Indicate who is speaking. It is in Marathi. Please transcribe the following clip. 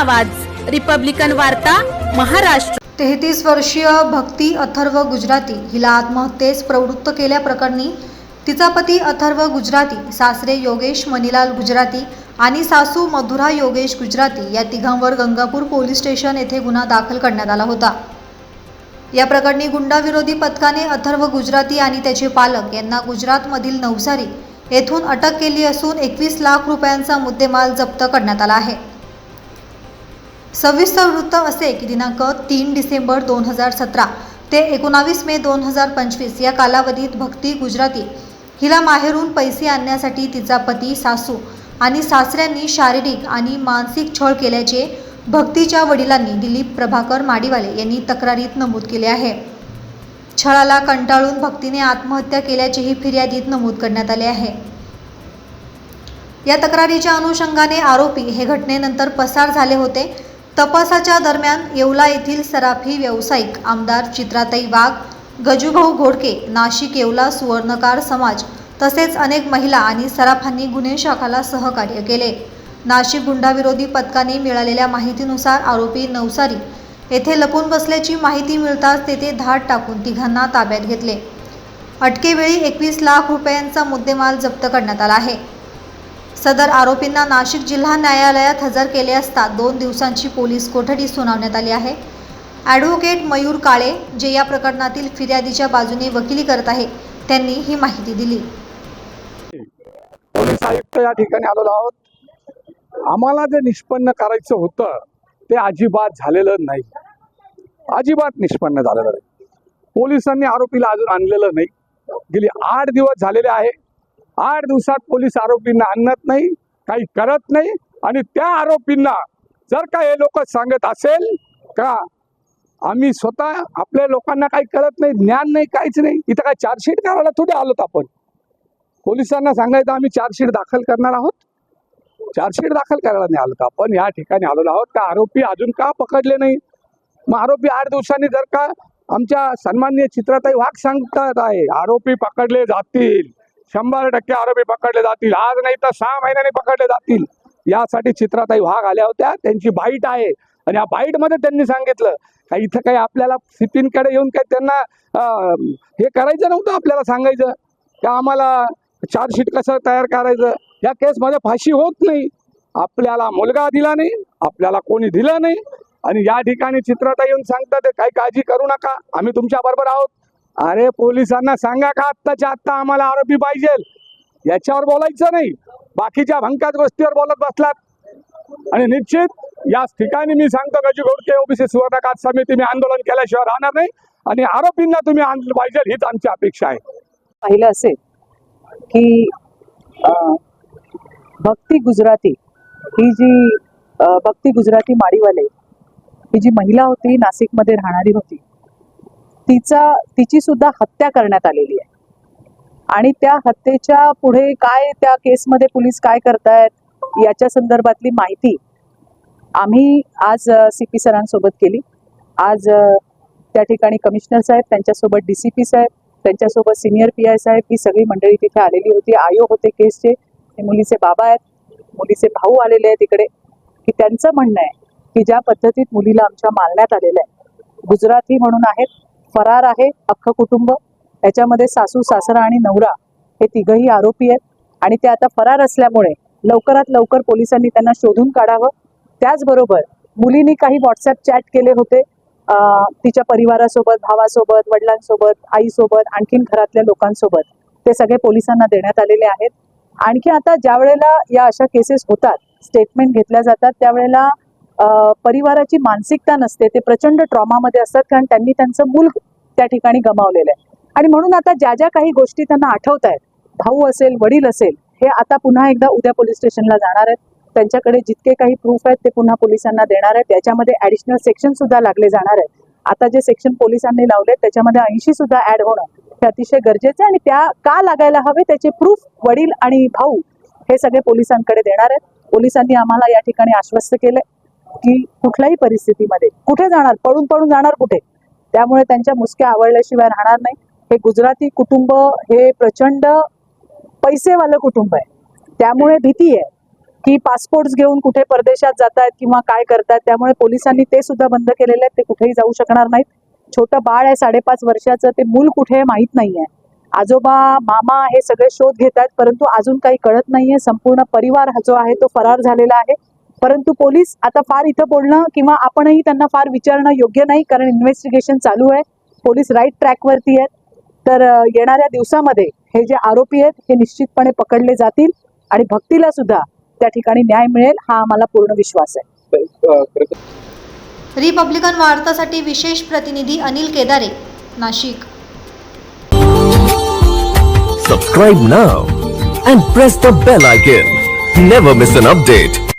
Speaker 1: आवाज. रिपब्लिकन वार्ता महाराष्ट्र.
Speaker 2: तेहतीस वर्षीय भक्ती अथर्व गुजराती हिला आत्महत्येस प्रवृत्त केल्याप्रकरणी तिचा पती अथर्व गुजराती सासरे योगेश मनीलाल गुजराती आणि सासू मधुरा योगेश गुजराती या तिघांवर गंगापूर पोलीस स्टेशन येथे गुन्हा दाखल करण्यात आला होता. या प्रकरणी गुंडाविरोधी पथकाने अथर्व गुजराती आणि त्याचे पालक यांना गुजरातमधील नवसारी येथून अटक केली असून एकवीस लाख रुपयांचा मुद्देमाल जप्त करण्यात आला आहे. सविस्तर वृत्त असे की दिनांक तीन डिसेंबर दोन हजार सतरा ते एकोणावीस मे दोन हजार पंचवीस या कालावधीत भक्ती गुजराती. हिला माहेरून पैसे आणण्यासाठी तिचा पती सासू आणि सासऱ्यांनी शारीरिक आणि मानसिक छळ केल्याचे भक्तीच्या वडिलांनी दिलीप प्रभाकर माडीवाले यांनी तक्रारीत नमूद केले आहे. छळाला कंटाळून भक्तीने आत्महत्या केल्याचेही फिर्यादीत नमूद करण्यात आले आहे. या तक्रारीच्या अनुषंगाने आरोपी हे घटनेनंतर पसार झाले होते तपासाच्या दरम्यान येवला येथील सराफी व्यावसायिक आमदार चित्राताई वाघ गजूभाऊ घोडके नाशिक येवला सुवर्णकार समाज तसेच अनेक महिला आणि सराफांनी गुन्हे शाखाला सहकार्य केले. नाशिक गुंडाविरोधी पथकाने मिळालेल्या माहितीनुसार आरोपी नवसारी येथे लपून बसल्याची माहिती मिळताच तेथे धाड टाकून तिघांना ताब्यात घेतले. अटकेवेळी एकवीस लाख रुपयांचा मुद्देमाल जप्त करण्यात आला आहे. सदर आरोपींना नाशिक जिल्हा न्यायालयात हजर केले असता दोन दिवसांची पोलीस कोठडी सुनावण्यात आली आहे. ॲडव्होकेट मयूर काळे जे या प्रकरणातील फिर्यादीच्या बाजूने वकिली करत आहे त्यांनी ही माहिती दिली.
Speaker 3: पोलीस आयुक्त या ठिकाणी आलेलो आहोत. आम्हाला जे निष्पन्न करायचं होतं ते अजिबात झालेलं नाही. अजिबात निष्पन्न झालेलं नाही. पोलिसांनी आरोपीला अजून आणलेलं नाही. गेली आठ दिवस झालेले आहे. आठ दिवसात पोलीस आरोपींना आणत नाही काही करत नाही. आणि त्या आरोपींना जर का हे लोक सांगत असेल का आम्ही स्वतः आपल्या लोकांना काही करत नाही ज्ञान नाही काहीच नाही इथं काय चार्जशीट करायला थोडे आलोत आपण? पोलिसांना सांगायचं आम्ही चार्जशीट दाखल करणार आहोत. चार्जशीट दाखल करायला नाही आलो आपण या ठिकाणी आलेलो आहोत का? आरोपी अजून का पकडले नाही? मग आरोपी आठ दिवसांनी जर का आमच्या सन्माननीय चित्राताई वाघ सांगतात आहे आरोपी पकडले जातील. शंभर टक्के आरोपी पकडले जातील. आज नाही तर सहा महिन्यांनी पकडले जातील. यासाठी चित्राताई वाघ आल्या होत्या. त्यांची बाईट आहे. आणि या बाईटमध्ये त्यांनी सांगितलं का इथं काही आपल्याला सिपींकडे येऊन काही त्यांना हे करायचं नव्हतं आपल्याला सांगायचं. का आम्हाला चार्जशीट कसं तयार करायचं? या केसमध्ये फाशी होत नाही. आपल्याला मुलगा दिला नाही. आपल्याला कोणी दिलं नाही. आणि या ठिकाणी चित्रता येऊन सांगतात "ते काही काळजी करू नका. आम्ही तुमच्या बरोबर आहोत. अरे पोलिसांना सांगा का आत्ताच्या आत्ता आम्हाला आरोपी पाहिजे? याच्यावर बोलायचं नाही. बाकीच्या भंकाच गोष्टीवर बोलत बसलात. आणि निश्चित याच ठिकाणी मी सांगतो गजू घोडके ओबीसी सुवर्णकात समिती मी आंदोलन केल्याशिवाय राहणार नाही. आणि आरोपींना तुम्ही आणलं पाहिजे हीच आमची अपेक्षा आहे.
Speaker 4: पाहिलं असेल की भक्ती गुजराती ही जी भक्ती गुजराती माडीवाले ही जी महिला होती नाशिकमध्ये राहणारी होती तिचा तिची सुद्धा हत्या करण्यात आलेली आहे. आणि त्या हत्येच्या पुढे काय त्या केसमध्ये पोलीस काय करतायत याच्या संदर्भातली माहिती आम्ही आज सी पी सरांसोबत केली. आज त्या ठिकाणी कमिशनर साहेब त्यांच्यासोबत डी सी पी साहेब त्यांच्यासोबत सिनियर पी आय साहेब ही सगळी मंडळी तिथे आलेली होती. आयो होते केसचे ते मुलीचे बाबा आहेत मुलीचे भाऊ आलेले आहेत इकडे. की त्यांचं म्हणणं आहे की ज्या पद्धतीत मुलीला आमच्या मारण्यात आलेलं आहे गुजराती म्हणून आहेत फरार आहे अख्खं कुटुंब. त्याच्यामध्ये सासू सासरा आणि नवरा हे तिघही आरोपी आहेत. आणि ते आता फरार असल्यामुळे लवकरात लवकर पोलिसांनी त्यांना शोधून काढावं. त्याचबरोबर मुलीने काही व्हॉट्सअप चॅट केले होते. तिच्या परिवारासोबत भावासोबत वडिलांसोबत आईसोबत आणखीन घरातल्या लोकांसोबत ते सगळे पोलिसांना देण्यात आलेले आहेत. आणखी आता ज्या वेळेला या अशा केसेस होतात स्टेटमेंट घेतल्या जातात त्यावेळेला परिवाराची मानसिकता नसते ते प्रचंड ट्रॉमामध्ये असतात कारण त्यांनी त्यांचं मूल त्या ठिकाणी गमावलेलं आहे. आणि म्हणून आता ज्या ज्या काही गोष्टी त्यांना आठवत आहेत भाऊ असेल वडील असेल हे आता पुन्हा एकदा उद्या पोलीस स्टेशनला जाणार आहेत. त्यांच्याकडे जितके काही प्रूफ आहेत ते पुन्हा पोलिसांना देणार आहेत. त्याच्यामध्ये ऍडिशनल सेक्शन सुद्धा लागले जाणार आहेत. आता जे सेक्शन पोलिसांनी लावले त्याच्यामध्ये ऐंशी सुद्धा ऍड होणं हे अतिशय गरजेचे आणि त्या का लागायला हवे त्याचे प्रूफ वडील आणि भाऊ हे सगळे पोलिसांकडे देणार आहेत. पोलिसांनी आम्हाला या ठिकाणी आश्वस्त केलंय. की कुठल्याही परिस्थितीमध्ये कुठे जाणार पळून पळून जाणार कुठे? त्यामुळे त्यांच्या मुसक्या आवडल्याशिवाय राहणार नाही. हे गुजराती कुटुंब हे प्रचंड पैसेवालं कुटुंब आहे. त्यामुळे भीती आहे की पासपोर्ट घेऊन कुठे परदेशात जातायत किंवा काय करतात त्यामुळे पोलिसांनी ते सुद्धा बंद केलेले आहेत ते कुठेही जाऊ शकणार नाहीत. छोटं बाळ आहे साडेपाच वर्षाचं ते मूल कुठे माहीत नाही आहे आजोबा मामा हे सगळे शोध घेत आहेत परंतु अजून काही कळत नाहीये. संपूर्ण परिवार हा जो आहे तो फरार झालेला आहे. परंतु पोलीस आता फार इथं बोलणं किंवा आपणही त्यांना फार विचारणं योग्य नाही कारण इन्व्हेस्टिगेशन चालू आहे पोलीस राईट ट्रॅकवरती आहेत तर येणाऱ्या दिवसामध्ये हे जे आरोपी आहेत हे निश्चितपणे पकडले जातील आणि भक्तीला सुद्धा त्या ठिकाणी न्याय मिळेल हा आम्हाला पूर्ण विश्वास आहे
Speaker 2: रिपब्लिकन वार्तासाठी विशेष प्रतिनिधी Anil Kedare Nashik
Speaker 5: Subscribe now and press the bell icon. Never miss an update.